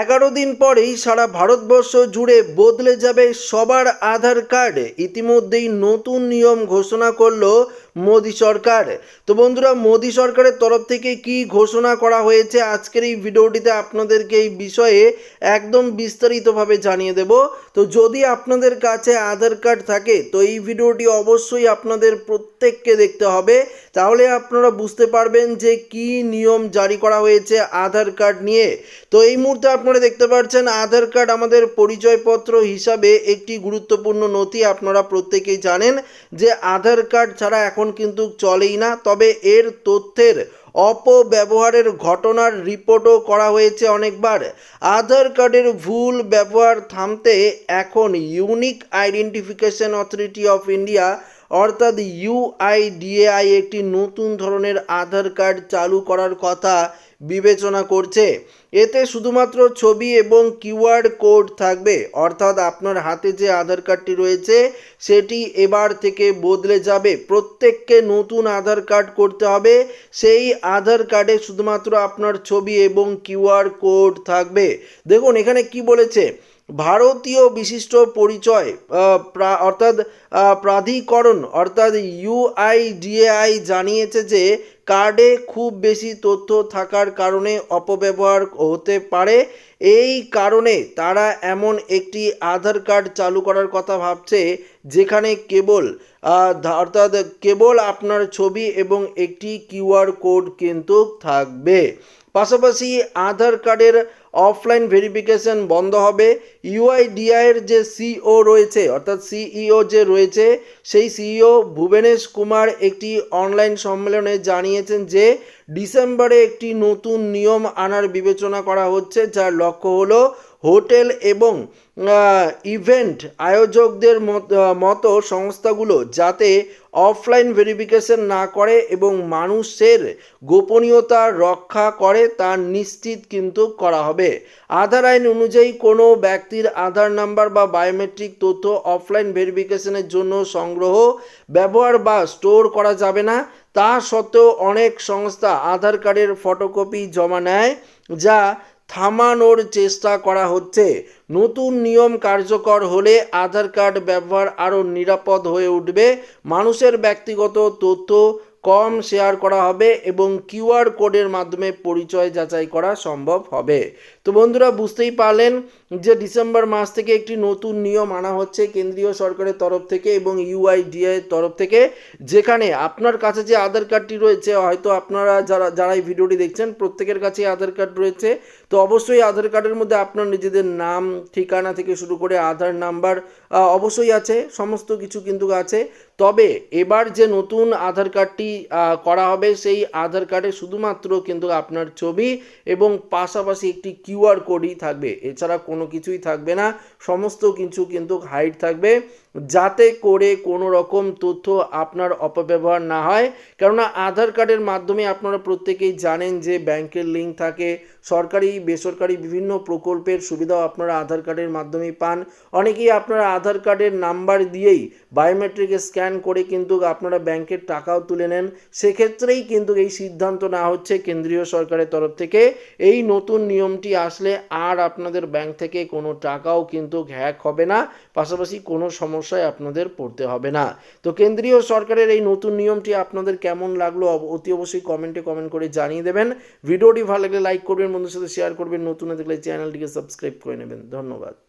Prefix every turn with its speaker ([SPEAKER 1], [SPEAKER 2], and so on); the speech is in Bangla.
[SPEAKER 1] এগারো দিন পরেই সারা ভারতবর্ষ জুড়ে বদলে যাবে সবার আধার কার্ড। ইতিমধ্যেই নতুন নিয়ম ঘোষণা করল মোদী সরকার। তো বন্ধুরা, মোদী সরকারের তরফ থেকে কি ঘোষণা করা হয়েছে আজকের এই ভিডিওটিতে আপনাদেরকে এই বিষয়ে একদম বিস্তারিতভাবে জানিয়ে দেব। তো যদি আপনাদের কাছে আধার কার্ড থাকে, তো এই ভিডিওটি অবশ্যই আপনাদের প্রত্যেককে দেখতে হবে। তাহলে আপনারা বুঝতে পারবেন যে কি নিয়ম জারি করা হয়েছে আধার কার্ড নিয়ে। তো এই মুহূর্তে আপনারা দেখতে পাচ্ছেন আধার কার্ড আমাদের পরিচয়পত্র হিসাবে একটি গুরুত্বপূর্ণ নথি। আপনারা প্রত্যেকেই জানেন যে আধার কার্ড ছাড়া এখন কিন্তু চলেই না। তবে এর তথ্যের অপব্যবহারের ঘটনার রিপোর্টও করা হয়েছে অনেকবার। আধার কার্ডের ভুল ব্যবহার থামতে এখন unique identification authority of India অর্থাৎ ইউআইডিএআই একটি নতুন ধরনের আধার কার্ড চালু করার কথা বিবেচনা করছে। এতে শুধুমাত্র ছবি এবং কিউআর কোড থাকবে। অর্থাৎ আপনার হাতে যে আধার কার্ডটি রয়েছে, সেটি এবার থেকে বদলে যাবে। প্রত্যেককে নতুন আধার কার্ড করতে হবে। সেই আধার কার্ডে শুধুমাত্র আপনার ছবি এবং কিউআর কোড থাকবে। দেখুন, এখানে কি বলেছে? ভারতীয় বিশিষ্ট পরিচয় প্রা- অর্থাৎ প্রাধিকরণ, অর্থাৎ ইউআইডিএআই জানিয়েছে যে কার্ডে খুব বেশি তথ্য থাকার কারণে অপব্যবহার হতে পারে। এই কারণে তারা এমন একটি আধার কার্ড চালু করার কথা ভাবছে, যেখানে কেবল অর্থাৎ কেবল আপনার ছবি এবং একটি কিউআর কোড কিন্তু থাকবে। পাশাপাশি আধার কার্ডের অফলাইন ভেরিফিকেশন বন্ধ হবে। ইউআইডিআইয়ের যে সিও রয়েছে, অর্থাৎ সিইও যে রয়েছে, সেই সিইও ভুবনেশ কুমার একটি অনলাইন সম্মেলনে জানিয়েছেন যে, ডিসেম্বরে একটি নতুন নিয়ম আনার বিবেচনা করা হচ্ছে, যার লক্ষ্য হলো হোটেল এবং ইভেন্ট আয়োজকদের মত- সংস্থাগুলো যাতে অফলাইন ভেরিফিকেশন না করে এবং মানুষের গোপনীয়তা রক্ষা করে তা নিশ্চিত কিন্তু করা হবে। আধার আইন অনুযায়ী কোনো ব্যক্তির আধার নাম্বার বা বায়োমেট্রিক তথ্য অফলাইন ভেরিফিকেশনের জন্য সংগ্রহ, ব্যবহার বা স্টোর করা যাবে না। তা সত্ত্বেও অনেক সংস্থা আধার কার্ডের ফটোকপি জমা নেয়, যা থামানোর চেষ্টা করা হচ্ছে। নতুন নিয়ম কার্যকর হলে আধার কার্ড ব্যবহার আরও নিরাপদ হয়ে উঠবে। মানুষের ব্যক্তিগত তথ্য কম শেয়ার করা হবে এবং কিউআর কোডের মাধ্যমে পরিচয় যাচাই করা সম্ভব হবে। তো বন্ধুরা, বুঝতেই পারলেন যে ডিসেম্বর মাস থেকে একটি নতুন নিয়ম আনা হচ্ছে কেন্দ্রীয় সরকারের তরফ থেকে এবং ইউআইডিআই তরফ থেকে, যেখানে আপনার কাছে যে আধার কার্ডটি রয়েছে, হয়তো আপনারা যারা যারা এই ভিডিওটি দেখছেন, প্রত্যেকের কাছেই আধার কার্ড রয়েছে। তো অবশ্যই আধার কার্ডের মধ্যে আপনার নিজেদের নাম, ঠিকানা থেকে শুরু করে আধার নাম্বার অবশ্যই আছে, সমস্ত কিছু কিন্তু আছে। তবে এবার যে নতুন আধার কার্ডটি করা হবে সেই আধার কার্ডে শুধুমাত্র কিন্তু আপনার ছবি এবং পাশাপাশি একটি কিউআর কোডই থাকবে। এছাড়া কোনো কিছুই থাকবে না। সমস্ত কিছু কিন্তু হাইড থাকবে। যাতে করে কোনো রকম তথ্য আপনার অপব্যবহার না হয়। কেননা আধার কার্ডের মাধ্যমে আপনারা প্রত্যেকেই জানেন যে ব্যাংকের লিঙ্ক থাকে, সরকারি, বেসরকারি বিভিন্ন প্রকল্পের সুবিধাও আপনারা আধার কার্ডের মাধ্যমেই পান। অনেকেই আপনারা আধার কার্ডের নাম্বার দিয়েই বায়োমেট্রিক স্ক্যান করে কিন্তু আপনারা ব্যাংকের টাকাও তুলে নেন। সেক্ষেত্রেই কিন্তু এই সিদ্ধান্ত না হচ্ছে কেন্দ্রীয় সরকারের তরফ থেকে। এই নতুন নিয়মটি আসলে আর আপনাদের ব্যাংক থেকে কোনো টাকাও কিন্তু হ্যাক হবে না। পাশাপাশি কোনো সমস্যায় আপনাদের পড়তে হবে না। তো কেন্দ্রীয় সরকারের এই নতুন নিয়মটি আপনাদের কেমন লাগল অতি অবশ্যই কমেন্টে কমেন্ট করে জানিয়ে দেবেন। ভিডিওটি ভালো লাগলে লাইক করবেন বন্ধুর সাথে শেয়ার করবেন। নতুন দেখলে চ্যানেলটিকে সাবস্ক্রাইব করে নেবেন। ধন্যবাদ।